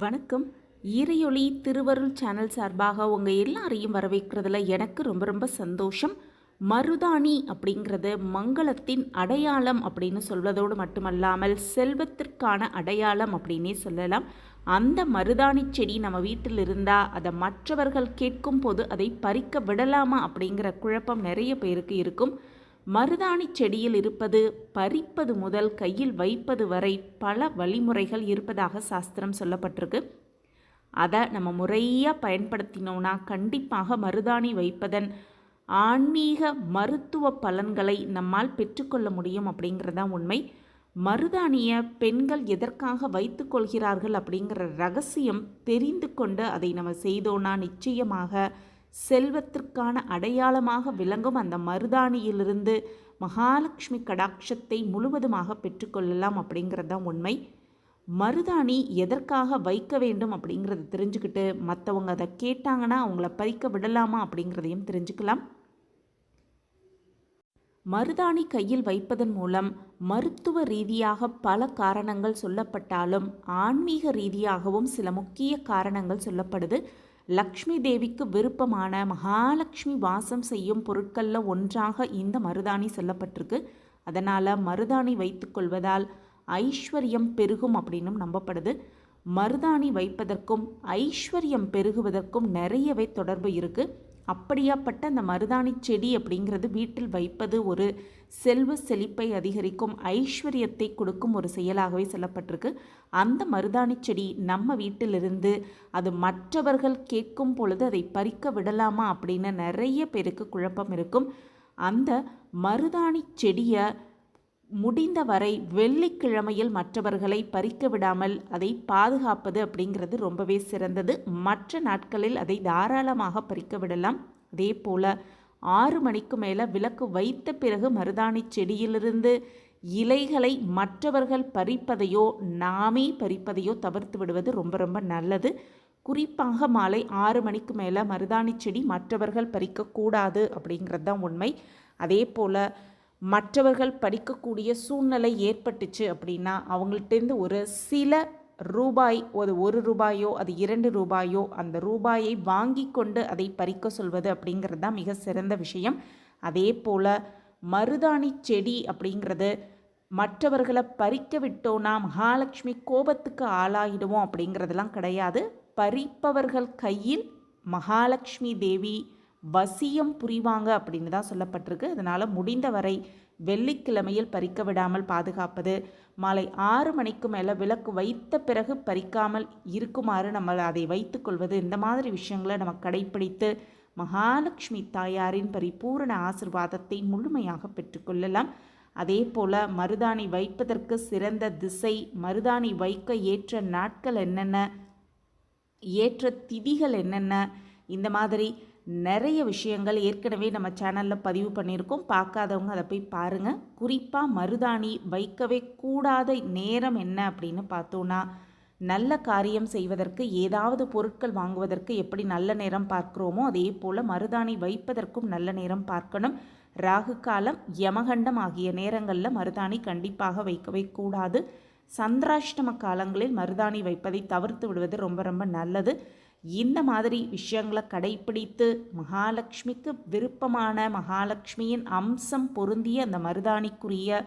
வணக்கம். இறையொளி திருவருள் சேனல் சார்பாக உங்கள் எல்லாரையும் வரவேற்கிறதுல எனக்கு ரொம்ப ரொம்ப சந்தோஷம். மருதாணி அப்படிங்கிறது மங்களத்தின் அடையாளம் அப்படின்னு சொல்வதோடு மட்டுமல்லாமல் செல்வத்திற்கான அடையாளம் அப்படின்னே சொல்லலாம். அந்த மருதாணி செடி நம்ம வீட்டில் இருந்தால் அதை மற்றவர்கள் கேட்கும் போது அதை பறிக்க விடலாமா அப்படிங்கிற குழப்பம் நிறைய பேருக்கு இருக்கும். மருதாணி செடியில் இருப்பது பறிப்பது முதல் கையில் வைப்பது வரை பல வழிமுறைகள் இருப்பதாக சாஸ்திரம் சொல்லப்பட்டிருக்கு. அதை நம்ம முறையாக பயன்படுத்தினோன்னா கண்டிப்பாக மருதாணி வைப்பதன் ஆன்மீக மருத்துவ பலன்களை நம்மால் பெற்றுக்கொள்ள முடியும் அப்படிங்கிறதான் உண்மை. மருதாணியை பெண்கள் எதற்காக வைத்துக்கொள்கிறார்கள் அப்படிங்கிற ரகசியம் தெரிந்து கொண்டு அதை நம்ம செய்தோன்னா நிச்சயமாக செல்வத்திற்கான அடையாளமாக விளங்கும் அந்த மருதாணியிலிருந்து மகாலட்சுமி கடாட்சத்தை முழுவதுமாக பெற்றுக்கொள்ளலாம் அப்படிங்கிறது தான் உண்மை. மருதாணி எதற்காக வைக்க வேண்டும் அப்படிங்கிறத தெரிஞ்சுக்கிட்டு மற்றவங்க அதை கேட்டாங்கன்னா அவங்கள பறிக்க விடலாமா அப்படிங்கிறதையும் தெரிஞ்சுக்கலாம். மருதாணி கையில் வைப்பதன் மூலம் மருத்துவ ரீதியாக பல காரணங்கள் சொல்லப்பட்டாலும் ஆன்மீக ரீதியாகவும் சில முக்கிய காரணங்கள் சொல்லப்படுது. லக்ஷ்மி தேவிக்கு விருப்பமான மகாலட்சுமி வாசம் செய்யும் பொருட்களில் ஒன்றாக இந்த மருதாணி சொல்லப்பட்டிருக்கு. அதனால் மருதாணி வைத்துக்கொள்வதால் ஐஸ்வர்யம் பெருகும் அப்படின்னும் நம்பப்படுது. மருதாணி வைப்பதற்கும் ஐஸ்வர்யம் பெருகுவதற்கும் நிறையவே தொடர்பு இருக்குது அப்படியாப்பட்ட அந்த மருதாணி செடி அப்படிங்கிறது வீட்டில் வைப்பது ஒரு செல்வ செழிப்பை அதிகரிக்கும் ஐஸ்வர்யத்தை கொடுக்கும் ஒரு செயலாகவே சொல்லப்பட்டிருக்கு. அந்த மருதாணி செடி நம்ம வீட்டிலிருந்து அது மற்றவர்கள் கேட்கும் பொழுது அதை பறிக்க விடலாமா அப்படின்னு நிறைய பேருக்கு குழப்பம் இருக்கும். அந்த மருதாணி செடியை முடிந்தவரை வெள்ளிக்கிழமையில் மற்றவர்களை பறிக்க விடாமல் அதை பாதுகாப்பது அப்படிங்கிறது ரொம்பவே சிறந்தது. மற்ற நாட்களில் அதை தாராளமாக பறிக்க விடலாம். அதே போல் ஆறு மணிக்கு மேலே விளக்கு வைத்த பிறகு மருதாணி செடியிலிருந்து இலைகளை மற்றவர்கள் பறிப்பதையோ நாமே பறிப்பதையோ தவிர்த்து விடுவது ரொம்ப ரொம்ப நல்லது. குறிப்பாக மாலை ஆறு மணிக்கு மேலே மருதாணி செடி மற்றவர்கள் பறிக்கக்கூடாது அப்படிங்கிறது தான் உண்மை. அதே போல் மற்றவர்கள் படிக்கக்கூடிய சூழ்நிலை ஏற்பட்டுச்சு அப்படின்னா அவங்கள்ட்டேருந்து ஒரு சில ரூபாய் ஒரு ஒரு ரூபாயோ அது இரண்டு ரூபாயோ அந்த ரூபாயை வாங்கி கொண்டு அதை பறிக்க சொல்வது அப்படிங்கிறது தான் மிக சிறந்த விஷயம். அதே போல் மருதாணி செடி அப்படிங்கிறது மற்றவர்களை பறிக்க விட்டோன்னா மகாலட்சுமி கோபத்துக்கு ஆளாகிடுவோம் அப்படிங்கிறதெல்லாம் கிடையாது. பறிப்பவர்கள் கையில் மகாலட்சுமி தேவி வசியம் புரிவாங்க அப்படின்னு தான் சொல்லப்பட்டிருக்கு. அதனால் முடிந்தவரை வெள்ளிக்கிழமையில் பறிக்க விடாமல் பாதுகாப்பது மாலை ஆறு மணிக்கு மேலே விளக்கு வைத்த பிறகு பறிக்காமல் இருக்குமாறு நம்ம அதை வைத்துக்கொள்வது இந்த மாதிரி விஷயங்களை நம்ம கடைப்பிடித்து மகாலட்சுமி தாயாரின் பரிபூரண ஆசிர்வாதத்தை முழுமையாக பெற்றுக்கொள்ளலாம் அதே போல் மருதாணி வைப்பதற்கு சிறந்த திசை மருதாணி வைக்க ஏற்ற நாட்கள் என்னென்ன ஏற்ற திதிகள் என்னென்ன இந்த மாதிரி நிறைய விஷயங்கள் ஏற்கனவே நம்ம சேனலில் பதிவு பண்ணியிருக்கோம். பார்க்காதவங்க அதை போய் பாருங்கள் குறிப்பாக மருதாணி வைக்கவே கூடாத நேரம் என்ன அப்படின்னு பார்த்தோன்னா நல்ல காரியம் செய்வதற்கு ஏதாவது பொருட்கள் வாங்குவதற்கு எப்படி நல்ல நேரம் பார்க்குறோமோ அதே போல் மருதாணி வைப்பதற்கும் நல்ல நேரம் பார்க்கணும். ராகு காலம் யமகண்டம் ஆகிய நேரங்களில் மருதாணி கண்டிப்பாக வைக்கவே கூடாது. சந்திராஷ்டம காலங்களில் மருதாணி வைப்பதை தவிர்த்து விடுவது ரொம்ப ரொம்ப நல்லது. இந்த மாதிரி விஷயங்களை கடைப்பிடித்து மகாலட்சுமிக்கு விருப்பமான மகாலட்சுமியின் அம்சம் பொருந்திய அந்த மருதாணிக்குரிய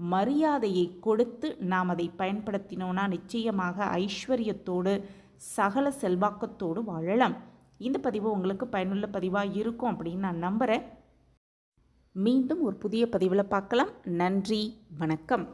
மரியாதையை கொடுத்து நாம் அதை பயன்படுத்தினோன்னா நிச்சயமாக ஐஸ்வர்யத்தோடு சகல செல்வாக்கத்தோடு வாழலாம். இந்த பதிவு உங்களுக்கு பயனுள்ள பதிவாக இருக்கும் அப்படின்னு நான் நம்புகிறேன் மீண்டும் ஒரு புதிய பதிவில் பார்க்கலாம். நன்றி வணக்கம்.